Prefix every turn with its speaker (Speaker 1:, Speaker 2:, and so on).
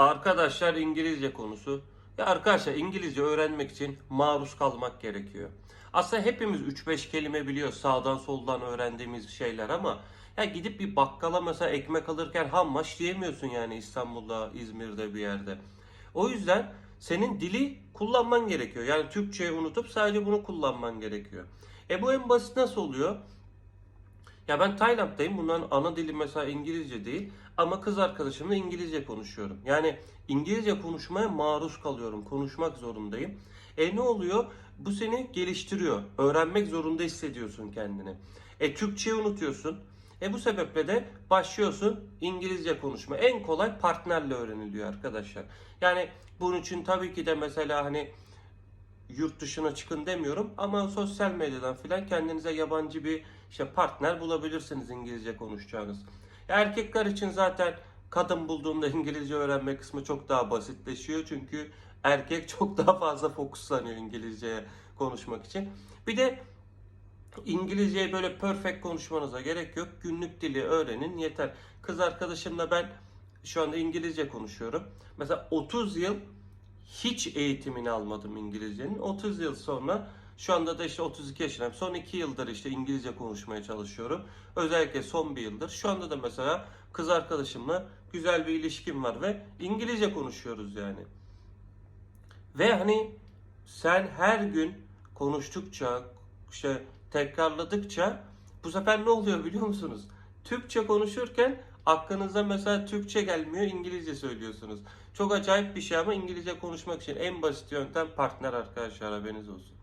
Speaker 1: Arkadaşlar İngilizce konusu. Ya arkadaşlar İngilizce öğrenmek için maruz kalmak gerekiyor. Aslında hepimiz 3-5 kelime biliyoruz sağdan soldan öğrendiğimiz şeyler ama ya gidip bir bakkala mesela ekmek alırken hammaş diyemiyorsun yani İstanbul'da, İzmir'de bir yerde. O yüzden senin dili kullanman gerekiyor. Yani Türkçeyi unutup sadece bunu kullanman gerekiyor. E bu en basit nasıl oluyor? Ya ben Tayland'dayım. Bunların ana dili mesela İngilizce değil. Ama kız arkadaşımla İngilizce konuşuyorum. Yani İngilizce konuşmaya maruz kalıyorum. Konuşmak zorundayım. E ne oluyor? Bu seni geliştiriyor. Öğrenmek zorunda hissediyorsun kendini. E Türkçeyi unutuyorsun. E bu sebeple de başlıyorsun İngilizce konuşma. En kolay partnerle öğreniliyor arkadaşlar. Yani bunun için tabii ki de mesela hani yurt dışına çıkın demiyorum ama sosyal medyadan filan kendinize yabancı bir işte partner bulabilirsiniz İngilizce konuşacağınız. Erkekler için zaten kadın bulduğunda İngilizce öğrenme kısmı çok daha basitleşiyor çünkü erkek çok daha fazla fokuslanıyor İngilizceye konuşmak için. Bir de İngilizceyi böyle perfect konuşmanıza gerek yok. Günlük dili öğrenin yeter. Kız arkadaşımla ben şu anda İngilizce konuşuyorum. Mesela 30 yıl hiç eğitimini almadım İngilizcenin. 30 yıl sonra şu anda da işte 32 yaşındayım. Son 2 yıldır işte İngilizce konuşmaya çalışıyorum. Özellikle son bir yıldır. Şu anda da mesela kız arkadaşımla güzel bir ilişkim var ve İngilizce konuşuyoruz yani. Ve hani sen her gün konuştukça, işte tekrarladıkça bu sefer ne oluyor biliyor musunuz? Türkçe konuşurken aklınıza mesela Türkçe gelmiyor, İngilizce söylüyorsunuz. Çok acayip bir şey ama İngilizce konuşmak için en basit yöntem partner arkadaşlar haberiniz olsun.